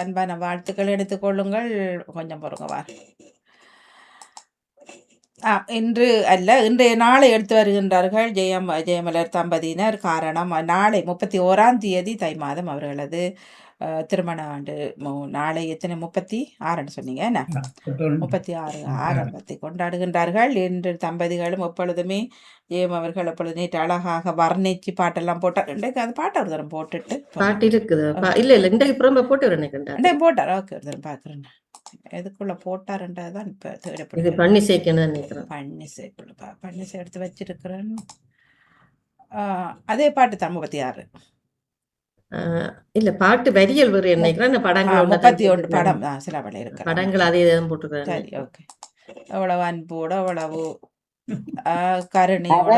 அன்பான வாழ்த்துக்கள் எடுத்துக்கொள்ளுங்கள் கொஞ்சம் பொறுங்க வா. இன்று அல்ல இன்றைய நாளை எடுத்து வருகின்றார்கள் ஜெயம் ஜெயமலர் தம்பதியினர். காரணம் நாளை முப்பத்தி ஓராம் தேதி தை மாதம் அவர்களது திருமண ஆண்டு நாளை எத்தனை? முப்பத்தி ஆறுன்னு சொன்னீங்க என்ன? முப்பத்தி ஆறு ஆரம்பத்தை கொண்டாடுகின்றார்கள். இன்று தம்பதிகளும் எப்பொழுதுமே ஜெயம் அவர்கள் எப்பொழுது நேற்று அழகாக வர்ணிச்சு பாட்டெல்லாம் போட்டார். இன்றைக்கு அது பாட்டு ஒரு தரம் போட்டுட்டு பாட்டு இருக்குது? இல்ல இல்ல இன்றைக்கு புறம்ப போட்டு அண்டே போட்டார். ஓகே ஒரு தரம் பார்க்குறேன் எதுக்குள்ள போட்டாருன்றதான் இப்போ இது தேடப்படுது பண்ணி சேர்க்கணும்னு நினைக்கிறேன். பன்னிசைக்குள்ள பா பன்னிசை எடுத்து வச்சிருக்கிறேன். ஆஹ், அதே பாட்டு தான் முப்பத்தி ஆறு. இல்ல பாட்டு வரியல் வேறு நினைக்கிறேன் இந்த படங்கள் முப்பத்தி ஒன்று. படம் சில படம் இருக்கு படங்கள் அதே தான் போட்டுருக்காங்க. சரி ஓகே. அவ்வளவு அன்போட அவ்வளவு ஆஹ், கருணையோட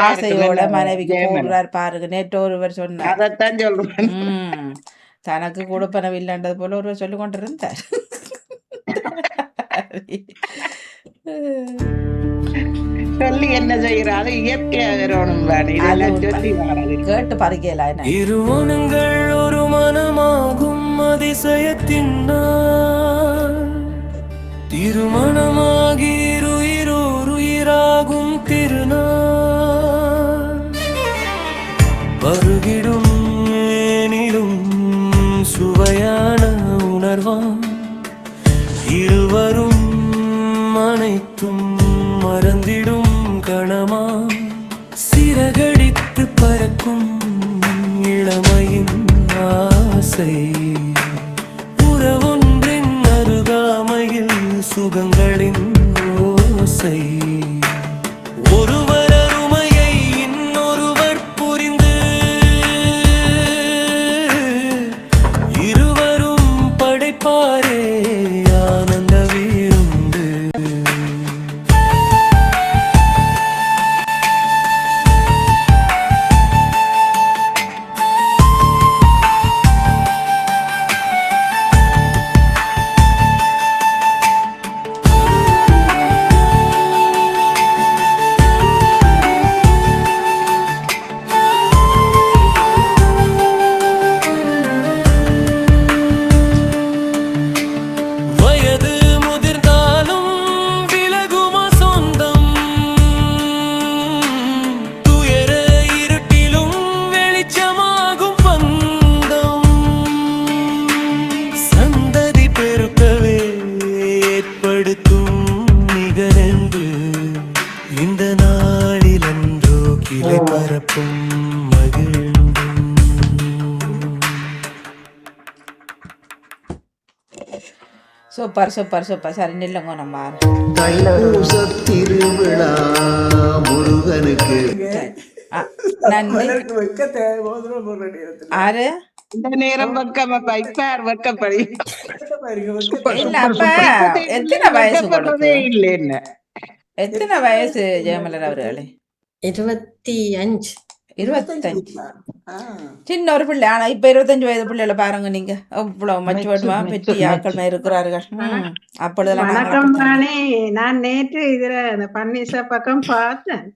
ஆசையோட மனைவிக்கு. போடுறார் பாருங்க. நேற்று ஒருவர் சொன்னார். தனக்கு கொடுப்பனவு இல்லைன்றது போல ஒருவர் சொல்லி கொண்டு இருந்தார் சொல்லி என்ன செய்யறா? அது இயற்கையா வரணும் இதெல்லாம் சொல்லி வராது கேட்டு பறிக்கல என்ன? இருமனங்கள் ஒரு மனமாகும் அதிசயத்தின். திருமணமாகி இருயிரோர் உயிராகும் திருநாள் ஆசை உறவொன்றின் அருகாமையில் சுகங்களின் ஓசை. ஏற்படுத்தும் நிகரென்று இந்த நாளிலன்றோ கிளை பரப்பும் மகிழ்ந்தும். Super super super. சரி நில்லுங்க நம்ம. திருவிழா முருகனுக்கு. நன்றி. ஆறு? இந்த நேரம் வெக்கம் இப்ப யார் வெக்கப்படி எத்தனை வயசு இல்லை என்ன எத்தனை வயசு ஜெயமலர் அவர்களே? இருபத்தி அஞ்சு. இருபத்தஞ்சு. சின்ன ஒரு பிள்ளை ஆனா இப்ப இருபத்தஞ்சு வயது பிள்ளைல பாருங்க நீங்க. அவ்வளவு மச்சுவட்டுமா பெட்டி ஆக்கள் இருக்கிறார்கள். அப்பொழுதெல்லாம் நான் நேற்று இதுல அந்த பன்னீச பக்கம் பார்த்தேன்.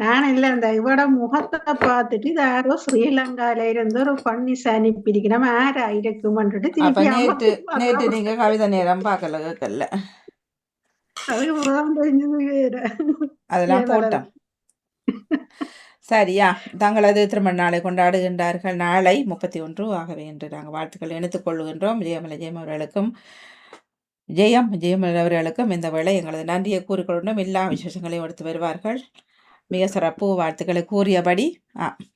நான் இல்ல இந்த இவட முகத்தை பார்த்துட்டு இது யாரோ ஸ்ரீலங்கால இருந்து ஒரு பன்னீஸ் அனுப்பியிருக்கிறோம் யாரா இருக்குமன்ட்டு அப்ப திருப்பி நேற்று நீங்க கவிதை நேரம் பார்க்கல கேட்கல அதெல்லாம் போட்டோம் சரியா தங்களது திருமண நாளை கொண்டாடுகின்றார்கள் நாளை முப்பத்தி ஒன்று ஆகவே என்று நாங்கள் வாழ்த்துக்கள் இணைத்துக் கொள்கின்றோம் ஜெயமல ஜெயம் அவர்களுக்கும் ஜெயம் ஜெயமல் அவர்களுக்கும் இந்த வேளை எங்களது நன்றியை கூறிக்கொண்டும் எல்லா விசேஷங்களையும் எடுத்து வருவார்கள் மிக சிறப்பு வாழ்த்துக்களை கூறியபடி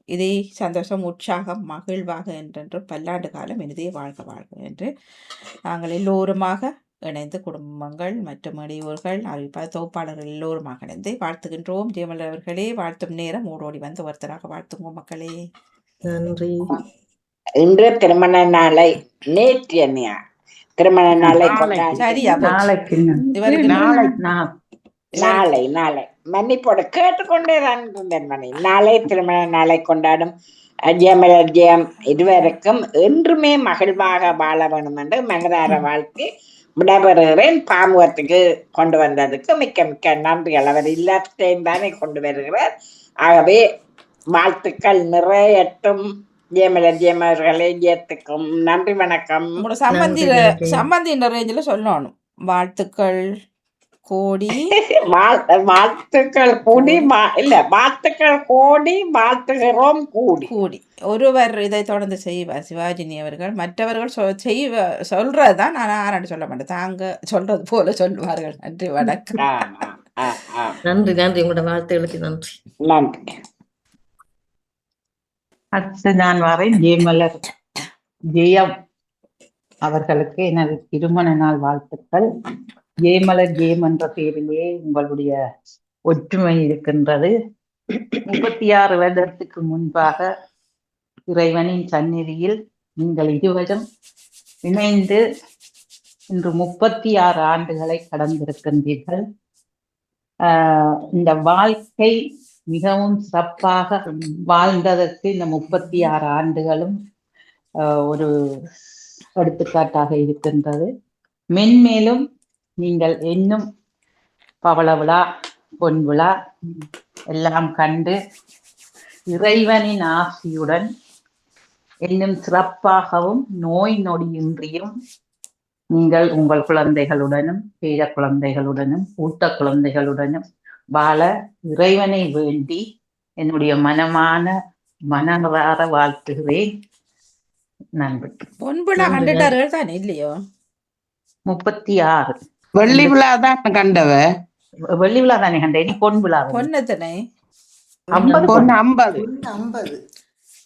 இதே சந்தோஷம் உற்சாகம் மகிழ்வாக என்றென்றும் பல்லாண்டு காலம் இனிதே வாழ்க வாழ்க என்று நாங்கள் எல்லோருமாக இணைந்து குடும்பங்கள் மற்றும் இடையூர்கள் அறிவிப்பார் தொகுப்பாளர்கள் எல்லோருமாக இணைந்து வாழ்த்துகின்றோம். ஜெயமலர் அவர்களே வாழ்த்தும் நேரம் ஓடோடி வந்து ஒருத்தராக வாழ்த்துங்க மக்களே. நன்றி. இன்று திருமண நாளை நேற்று என்னையா? திருமண நாளை சரியா. நாளைக்கு. நாளை நாளை. மன்னிப்போட கேட்டுக்கொண்டே தான் இருந்தேன் மணி நாளை திருமண நாளை கொண்டாடும் அஜயமலர் ஜெயம் இருவருக்கும் என்றுமே மகிழ்வாக வாழ வேண்டும் என்று மனதார வாழ்த்து விடைபெறுகிறேன். பாமுகத்துக்கு கொண்டு வந்ததுக்கு மிக்க மிக்க நன்றிகள் அவர் எல்லாத்தையும் தானே கொண்டு வருகிறார். ஆகவே வாழ்த்துக்கள் நிறையட்டும். ஜெயமலர் ஜெயம் அவர்களே ஜெயத்துக்கும் நன்றி வணக்கம். சம்பந்தி. சம்பந்தின்ற ரேஞ்சில் சொல்லணும். வாழ்த்துக்கள். கோடி வாழ்- வாழ்த்துக்கள் கூடி இல்ல வாழ்த்துக்கள் கோடி வாழ்த்துகிறோம் கூடி கூடி ஒருவர் இதை தொடர்ந்து செய்வார் சிவாஜினி அவர்கள் மற்றவர்கள் சொ செய்வ சொல்றது தான் நான் ஆராய்ச்சி சொல்ல மாட்டேன் தாங்க சொல்றது போல சொல்லுவார்கள் நன்றி வணக்கம். நன்றி நன்றி உங்களோட வாழ்த்துகளுக்கு நன்றி நன்றி அடுத்து நான் வரேன் ஜெயமலர் ஜெயம் அவர்களுக்கு எனது திருமண நாள் வாழ்த்துக்கள் ஏமலர் ஏம் என்ற பெயரிலே உங்களுடைய ஒற்றுமை இருக்கின்றது. முப்பத்தி ஆறு வருடத்துக்கு முன்பாக இறைவனின் சந்நிதியில் நீங்கள் இருவரும் இணைந்து இன்று முப்பத்தி ஆறு ஆண்டுகளை கடந்திருக்கின்றீர்கள். இந்த வாழ்க்கை மிகவும் சிறப்பாக வாழ்ந்ததற்கு இந்த முப்பத்தி ஆறு ஆண்டுகளும் ஆஹ் ஒரு எடுத்துக்காட்டாக இருக்கின்றது. மென்மேலும் நீங்கள் இன்னும் பவள விழா பொன் விழா எல்லாம் கண்டு இறைவனின் ஆசியுடன் இன்னும் சிறப்பாகவும் நோய் நொடியின்றியும் நீங்கள் உங்கள் குழந்தைகளுடனும் பேர குழந்தைகளுடனும் ஊட்ட குழந்தைகளுடனும் வாழ இறைவனை வேண்டி என்னுடைய மனமான மனதார வாழ்த்துகிறேன். நன்றி. பொன்பிழா நன்றி, கண்டுட்டார்கள் தானே இல்லையோ? முப்பத்தி ஆறு. வெள்ளி விழா தான் கண்டவ. வெள்ளி விழா தானே கண்டேன். இனி பொன் விழா தானே. பொன்னத்தனை ஐம்பது பொண்ணு. ஐம்பது.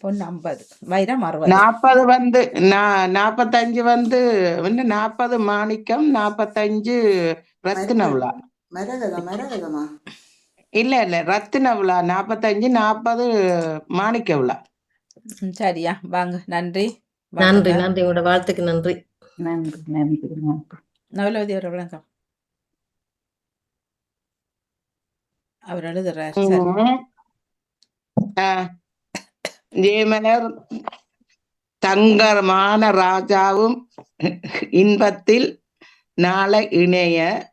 பொன் ஐம்பது. வைரம் அறுபது நாற்பது வந்து நா- நாப்பத்தஞ்சு வந்து என்ன நாற்பது மாணிக்கம் நாப்பத்தஞ்சு ரத்தின விழா. மரகதம் இல்ல இல்ல ரத்தின விழா நாப்பத்தஞ்சு நாற்பது மாணிக்க விழா. சரியா. வாங்க நன்றி. நன்றி. நன்றி. உங்களோட வாழ்த்துக்கு நன்றி. நன்றி நன்றி நன்றி. நவலவதி அவர் வணக்கம் அவர் எழுதுறாரு சரி ஜெயமலர் தங்கமான ராஜாவும் இன்பத்தில் நாளை இணைய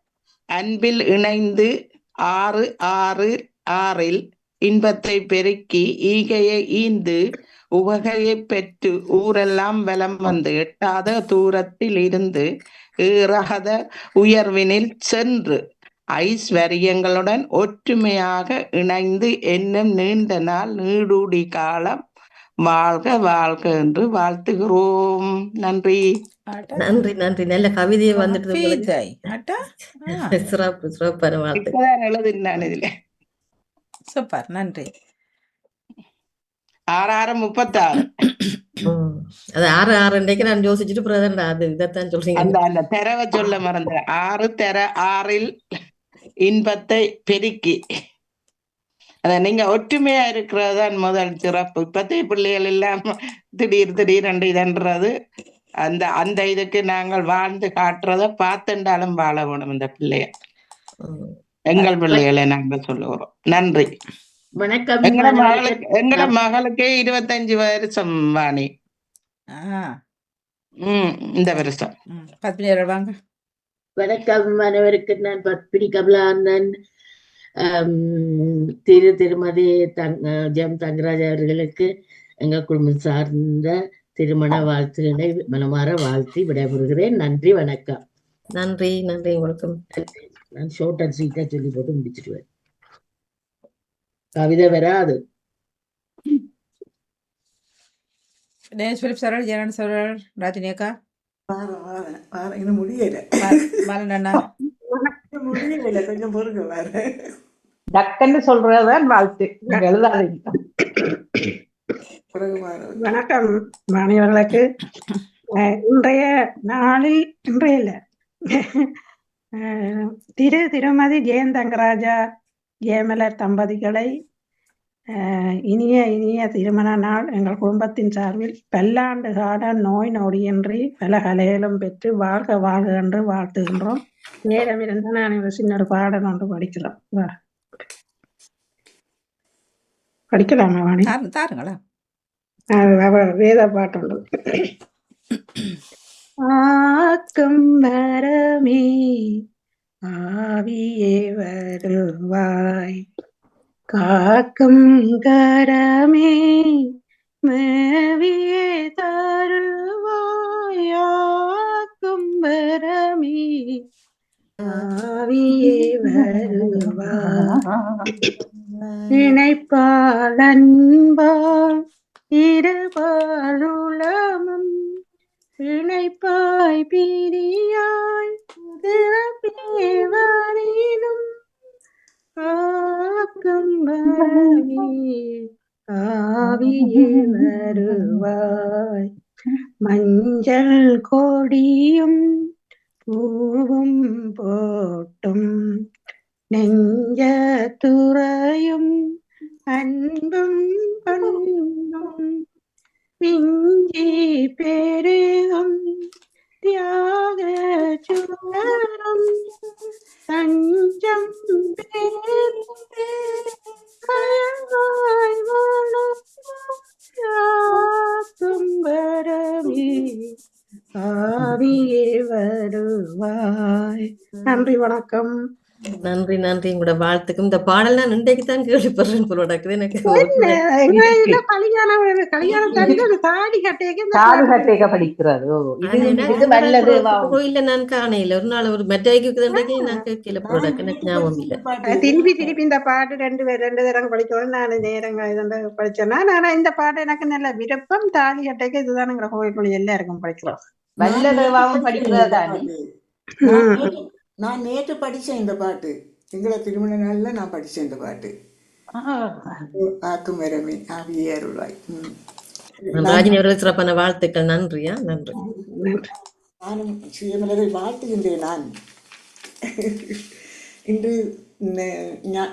அன்பில் இணைந்து ஆறு ஆறு ஆறில் இன்பத்தை பெருக்கி ஈகையை ஈந்து உவகையை பெற்று ஊரெல்லாம் வலம் வந்து எட்டாத தூரத்தில் இருந்து ஏறாத உயர்வினில் சென்று ஐஸ்வர்யங்களுடன் ஒற்றுமையாக இணைந்து என்னும் நீண்ட நாள் நீடூடி காலம் வாழ்க வாழ்க என்று வாழ்த்துகிறோம். நன்றி. நன்றி நன்றி. நல்ல கவிதையை வந்துட்டு சிறப்பு சிறப்பான வாழ்த்து எழுதினான் இதுல. சூப்பர். நன்றி. ஆறு ஆறு முப்பத்தாறு. ம். அது ஆறு ஆறு இன்றைக்கு நான் யோசிச்சுட்டு பிறகு அது இதைத்தான் சொல்றீங்க. அந்த அந்த தெரவை சொல்ல மறந்த ஆறு தெர ஆறில் இன்பத்தை பெருக்கி. அத நீங்க ஒற்றுமையா இருக்கிறதுதான் முதல் சிறப்பு. இப்பத்தைய பிள்ளைகள் எல்லாம் திடீர் திடீர் இதன்றது. அந்த அந்த இதுக்கு நாங்கள் வாழ்ந்து காட்டுறத பார்த்துண்டாலும் வாழ வேணும் இந்த பிள்ளைய. எங்கள் பிள்ளைகளை நாங்கள் சொல்லுகிறோம் நன்றி. வணக்கம் எங்கட மகளுக்கு இருபத்தஞ்சு வருஷம் வாணி. இந்த வருஷம். வாங்க. வணக்கம் அனைவருக்கு நான் பத்மினி கமலானந்தன். ஆம், திரு திருமதி தங் ஜெம் தங்கராஜ் அவர்களுக்கு எங்கள் குடும்பம் சார்ந்த திருமண வாழ்த்துக்களை மனமாற வாழ்த்தி விடைபெறுகிறேன். நன்றி வணக்கம். நன்றி நன்றி. உங்களுக்கும் நான் ஷோர்ட் அண்ட் ஸ்வீட்டா சொல்லி போட்டு முடிச்சிடுவேன். கவிதை வராது சார் ராஜினி அக்கா வாரம் வாரம் வாரம் இன்னும் முடியல கொஞ்சம் பொறுங்க வாரம் டக்குன்னு சொல்றதுதான் வாழ்த்து நீங்க எழுதாதீங்க வணக்கம் மாணவர்களுக்கு இன்றைய நாளில் இன்றைய திரு திருமதி ஜெயந்தங்கராஜா ஜெயமலர் தம்பதிகளை இனிய இனிய திருமண நாள் எங்கள் குடும்பத்தின் சார்பில் பல்லாண்டு கால நோய் நொடியின்றி பல கலைகளும் பெற்று வாழ்க வாழ்க என்று வாழ்த்துகின்றோம். நேரம் இருந்தால் நான் ஒரு சின்ன பாடம் ஒன்று படிக்கிறோம். படிக்கலாமா வாணி? தாரு- தாருங்களா? வேத பாட்டுண்டு ஆக்கம் வரமே ஆவியே வருவாய் காக்கும் கரமே மேவியே தருவாயாக்கும் வரமே ஆவியே வருவாய் இணைப்பாளன்பால் இருபாலுளமும் இணைப்பாய் பிரியாய் திறப்பேவரினும் ஆக்கும் வரமே ஆவியே வருவாய் மஞ்சள் கொடியும் பூவும் போட்டும் நெஞ்ச துறையும் அன்பும் நேரம் தஞ்சம் பேர்ந்து ஆவியே வருவாய் நன்றி வணக்கம். நன்றி நன்றி. உங்களோட வாழ்த்துக்கும். இந்த பாடல் நான் இன்றைக்கு தான் கேள்விப்படுறேன் போல இருக்குது எனக்கு. கோயில்ல நான் காணையில ஒரு நாள் ஒரு மெட்டைக்கு நான் கேட்கல. போல எனக்கு ஞாபகம் இல்ல. திருப்பி திருப்பி இந்த பாட்டு ரெண்டு பேர் ரெண்டு தரம் படிக்கணும் நான் நேரங்க இதெந்த படிச்சேன்னா ஆனா இந்த பாட்டு எனக்கு நல்ல விருப்பம். தாலி கட்டைக்கு இதுதானுங்கிற கோயில் எல்லாருக்கும் படிக்கலாம் வல்லதேவாவும் படிக்கிறது நான் நேற்று- படிச்சேன் இந்த பாட்டு. எங்களை திருமண நாள்ல நான் படிச்சேன் இந்த பாட்டு. ஆக்கும் வரமே ஆவியே அருள்வாய். ராஜினி சிறப்பான வாழ்த்துக்கள். நன்றியா நன்றி. நானும் சுயமலரை வாழ்த்துகின்றேன் நான். இன்று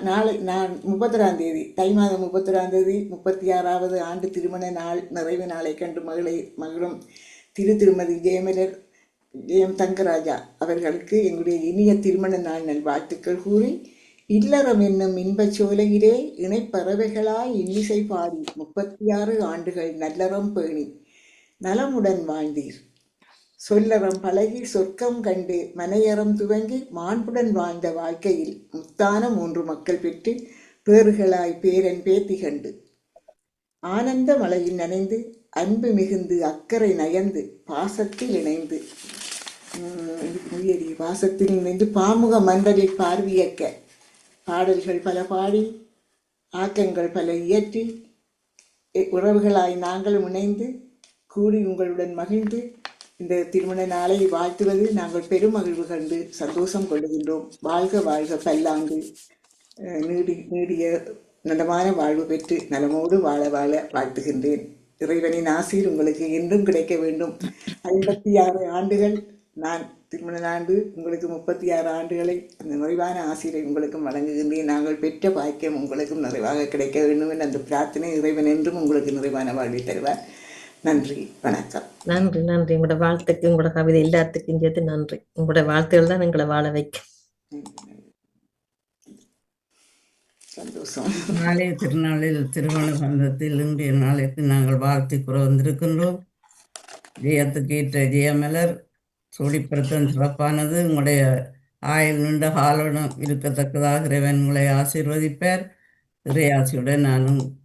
நாளை நான் முப்பத்தொராம் தேதி தை மாதம் முப்பத்தொராம் தேதி முப்பத்தி ஆறாவது ஆண்டு திருமண நாள் நிறைவு நாளை கண்டு மகளை மகளும் திரு திருமதி ஜெயமலர் ஜெயம் தங்கராஜா அவர்களுக்கு எங்களுடைய இனிய திருமண நாள் நல்வாழ்த்துக்கள் கூறி இல்லறம் என்னும் இன்பச் சோலையிலே இணைப்பறவைகளாய் இன்னிசை பாடி முப்பத்தி ஆறு ஆண்டுகள் நல்லறம் பேணி நலமுடன் வாழ்ந்தீர். சொல்லறம் பழகி சொர்க்கம் கண்டு மனையறம் துவங்கி மாண்புடன் வாழ்ந்த வாழ்க்கையில் முத்தான மூன்று மக்கள் பெற்று பேறுகளாய் பேரன் பேத்தி கண்டு ஆனந்த மலையில் நனைந்து அன்பு மிகுந்து அக்கறை நயந்து பாசத்தில் இணைந்து. உயரி பாசத்தில் இணைந்து பாமுக மன்றலில் பார்வையக்க பாடல்கள் பல பாடி ஆக்கங்கள் பல இயற்றி உறவுகளாய் நாங்களும் இணைந்து கூடி உங்களுடன் மகிழ்ந்து இந்த திருமண நாளை வாழ்த்துவது நாங்கள் பெருமகிழ்வு கண்டு சந்தோஷம் கொள்ளுகின்றோம் வாழ்க வாழ்க பல்லாண்டு. நீடி நீடிய நலமான வாழ்வு பெற்று நலமோடு வாழ வாழ வாழ்த்துகின்றேன். இறைவனின் ஆசீர் உங்களுக்கு என்றும் கிடைக்க வேண்டும். ஐம்பத்தி ஆறு ஆண்டுகள் நான் திருமண ஆண்டு உங்களுக்கு முப்பத்தி ஆறு ஆண்டுகளை அந்த நிறைவான ஆசிரை உங்களுக்கும் வழங்குகின்றேன். நாங்கள் பெற்ற பாக்கியம் உங்களுக்கும் நிறைவாக கிடைக்க வேண்டும் என்ற அந்த பிரார்த்தனை இறைவன் என்றும் உங்களுக்கு நிறைவான வாழ்வை தருவார். நன்றி வணக்கம். நன்றி நன்றி. உங்களோட வாழ்த்துக்கு உங்களோட கவிதை எல்லாத்துக்கும் சேர்த்து நன்றி. உங்களோட வாழ்த்துகள் தான் எங்களை வாழ வைக்கும். சந்தோஷம். நாளைய திருநாளில் திருமண பந்தத்தில் இன்றைய நாளைக்கு நாங்கள் வாழ்த்து கூற வந்திருக்கின்றோம். ஜெயத்துக்கு ஏற்ற ஜெயமலர் சூடிப்படுத்தும் சிறப்பானது. உங்களுடைய ஆயுள் நீண்ட காலம் இருக்கத்தக்கதாக இறைவன் உங்களை ஆசீர்வதிப்பார். இறையாசியுடன் நானும்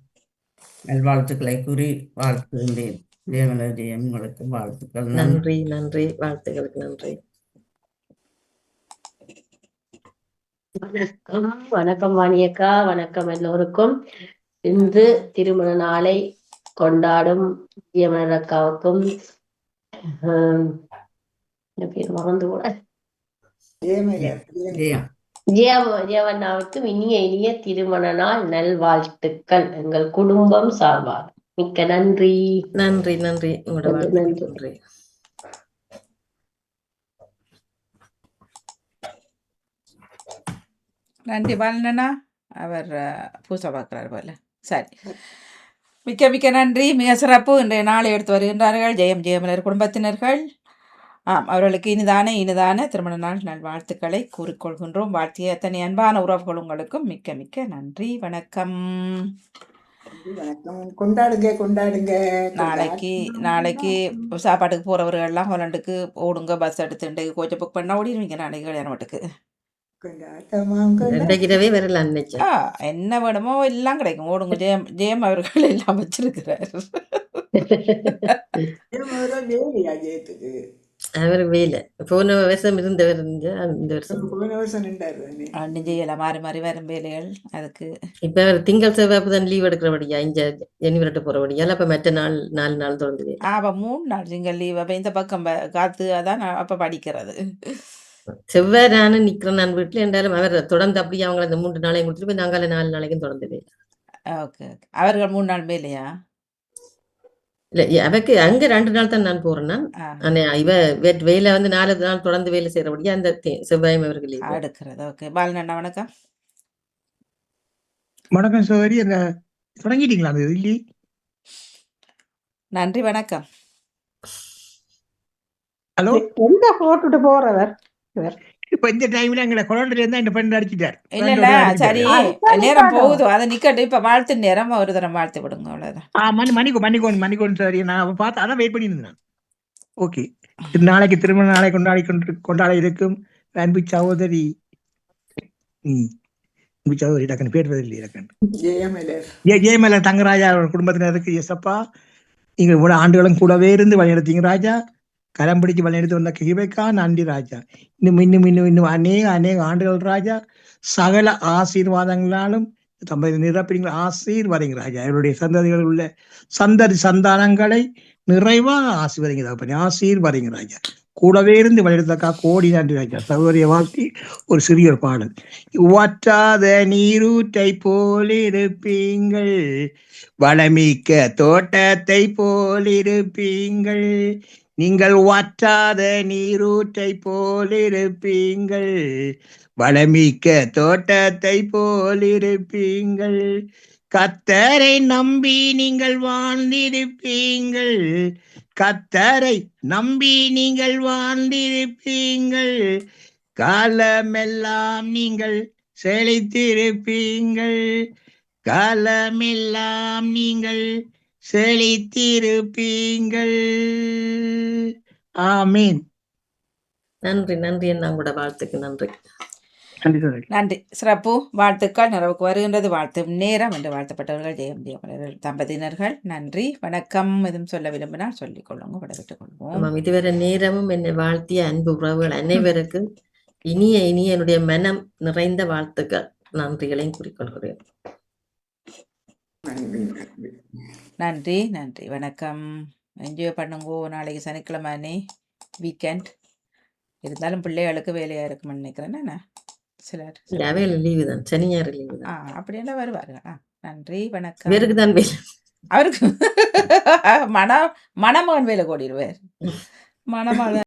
நல்வாழ்த்துக்களை கூறி வாழ்த்துகின்றேன். ஜெயமலர் ஜெயம் உங்களுக்கு வாழ்த்துக்கள். நன்றி. நன்றி நன்றி. வாழ்த்துக்களுக்கு நன்றி. வணக்கம். வணக்கம் வாணியக்கா. வணக்கம் எல்லோருக்கும். இன்று திருமண நாளை கொண்டாடும் யமனர் அக்காவுக்கும் பேர் மறந்து கூட ஜெயவண்ணாவுக்கும் இனிய இனிய திருமண நாள் நல்வாழ்த்துக்கள். எங்கள் குடும்பம் சார்பாக. மிக்க நன்றி. நன்றி நன்றி. நன்றி, நன்றி. பாலனண்ணா அவர் பூசை பார்க்குறார் போல. சரி. மிக்க மிக்க நன்றி. மிக சிறப்பு. இன்றைய நாளை எடுத்து வருகின்றார்கள் ஜெயம் ஜெயமலர் குடும்பத்தினர்கள். ஆம் அவர்களுக்கு இனிதான இனிதான திருமண நாள் நல்வாழ்த்துக்களை கூறிக்கொள்கின்றோம். வாழ்த்திய எத்தனை அன்பான உறவுகள் உங்களுக்கும் மிக்க மிக்க நன்றி. வணக்கம். வணக்கம். கொண்டாடுங்க கொண்டாடுங்க. நாளைக்கு நாளைக்கு சாப்பாட்டுக்கு போகிறவர்கள்லாம் ஹோலண்டுக்கு ஓடுங்க. பஸ் எடுத்துட்டு கோச்சை புக் பண்ணால் ஓடிடுவீங்க நாளைக்கு கல்யாண வீட்டுக்கு. என்ன வேணுமோ எல்லாம் கிடைக்கும் ஓடுங்க ஜெயம் ஜெயம் அவர்கள் எல்லாம் வச்சிருக்கிறார் அவர் வேலை போன வருஷம் இருந்தவர் இந்த வருஷம் போன வருஷம் நின்றாரு தானே ஒன்றும் செய்யலை மாறி மாறி வரும் வேலைகள் அதுக்கு இப்ப அவர் திங்கள் செவ்வாய் தான் லீவ் எடுக்கிறபடியா இங்க ஜெனிவரட்டு போறபடியால அப்ப மற்ற நாள் நாலு நாள் தொடர்ந்து. அப்போ மூணு நாள் சிங்கள் லீவ் அப்போ இந்த பக்கம் காத்து அதான் நான் அப்போ படிக்கிறது செவ்வாய் நானும் நிக்கிறேன் நான் வீட்டுல என்றாலும் அவர் தொடர்ந்து அப்படியே அவங்க அந்த மூன்று நாளையும் கொடுத்துட்டு போய் நாங்கள நாலு நாளைக்கும் தொடர்ந்து வேலை. ஓகே அவர்கள் மூணு நாள் மேலையா இல்ல அவக்கு அங்க ரெண்டு நாள் தான் நான் போறேன் நான். ஆனா இவ வேலை வந்து நாலு நாள் தொடர்ந்து வேலை செய்யறபடியா அந்த செவ்வாயும் அவருக்கு லீவ் எடுக்கிறது ஓகே பாலனண்ணா வணக்கம். வணக்கம் சோதரி அந்த தொடங்கிட்டீங்களா அந்த இல்லி நன்றி வணக்கம். ஹலோ? எங்க போட்டுட்டு போறவர்? இப்ப இந்த டைம்ல எங்களை கொலண்டர்ல இருந்தா இந்த பெண் அடிச்சிட்டார் இல்ல சரி. நேரம். போகுது. அதை நிக்கட்டும். இப்ப வாழ்த்து நேரம் ஒரு தரம் வாழ்த்து விடுங்க அவ்வளவுதான். ஆ மணி மணிக்கோ மணிக்கோன் மணிக்கோன் சரி. நான் பார்த்து அதான் வெயிட் பண்ணி இருந்தேன் ஓகே நாளைக்கு திருமண நாளை கொண்டாடி கொண்டு கொண்டாட இருக்கும். அன்பு சகோதரி. அன்பு சகோதரி டக்குன்னு பேர் இல்லை டக்குன்னு ஜெயமலர். ஜெய ஜெயமல தங்கராஜா அவர் குடும்பத்தினருக்கு எசப்பா நீங்கள் இவ்வளவு ஆண்டுகளும் கூடவே இருந்து வழிநடத்தீங்க ராஜா. கரம் பிடிச்சு வழிநடத்தி வந்த கிருபைக்கா நன்றி ராஜா இன்னும் இன்னும் இன்னும் இன்னும் அநேக அநேக ஆண்டுகள் ராஜா சகல ஆசீர்வாதங்களாலும் தம்பதி நிரப்பிங்க ஆசீர்வாதங்க ராஜா அவருடைய சந்ததிகள் உள்ள சந்ததி சந்தானங்களை நிறைவாக ஆசீர்வதிங்க தகப்பனே ஆசீர்வாதங்க ராஜா கூடவே இருந்து வழிநடத்தக்கா கோடி நன்றி ராஜா சகோதரிய வாழ்த்தி ஒரு சிறிய ஒரு பாடல் வற்றாத நீரூற்றை போலிருப்பீங்கள் வளமிக்க தோட்டத்தை போலிருப்பீங்கள் நீங்கள் வற்றாத நீரூற்றை போலிருப்பீங்கள். வளமிக்க தோட்டத்தை போலிருப்பீங்கள். கத்தரை நம்பி நீங்கள் வாழ்ந்திருப்பீங்கள். கத்தரை நம்பி நீங்கள் வாழ்ந்திருப்பீங்கள். காலமெல்லாம் நீங்கள் செழித்திருப்பீங்கள். காலமெல்லாம் நீங்கள் செழித்திருப்பீங்கள். ஆமீன். நன்றி நன்றி என்ன உங்களோட வாழ்த்துக்கு நன்றி. நன்றி சிறப்பு. வாழ்த்துக்கள். நிறைவுக்கு வருகின்றது. வாழ்த்தும் நேரம் என்று வாழ்த்தப்பட்டவர்கள் ஜெயம் ஜெயமலர்கள் தம்பதியினர்கள் நன்றி. வணக்கம். எதுவும் சொல்ல விரும்பினால் சொல்லிக் கொள்ளுங்க. விடைபெற்றுக் கொள்வோம். இதுவரை நேரமும் என்னை வாழ்த்திய அன்பு உறவுகள் அனைவருக்கும் இனிய இனிய என்னுடைய மனம் நிறைந்த வாழ்த்துக்கள். நன்றிகளையும் கூறிக்கொள்கிறேன் நன்றி நன்றி. நன்றி நன்றி. வணக்கம். என்ஜாய் பண்ணுங்கோ நாளைக்கு சனிக்கிழமை அன்னி வீக்கெண்ட் இருந்தாலும் பிள்ளைகளுக்கு வேலையாக இருக்கும்னு நினைக்கிறேன். என்ன சிலர் இல்ல, அவையில லீவு தான். சனி ஞாயிறு லீவு ஆ தான் அப்படியெல்லாம் வருவார்கள்? ஆ நன்றி வணக்கம். இவருக்கு தான் வேலை. அவருக்கு மன மணமகன் வேலை கூடிடுவார். மணமகன்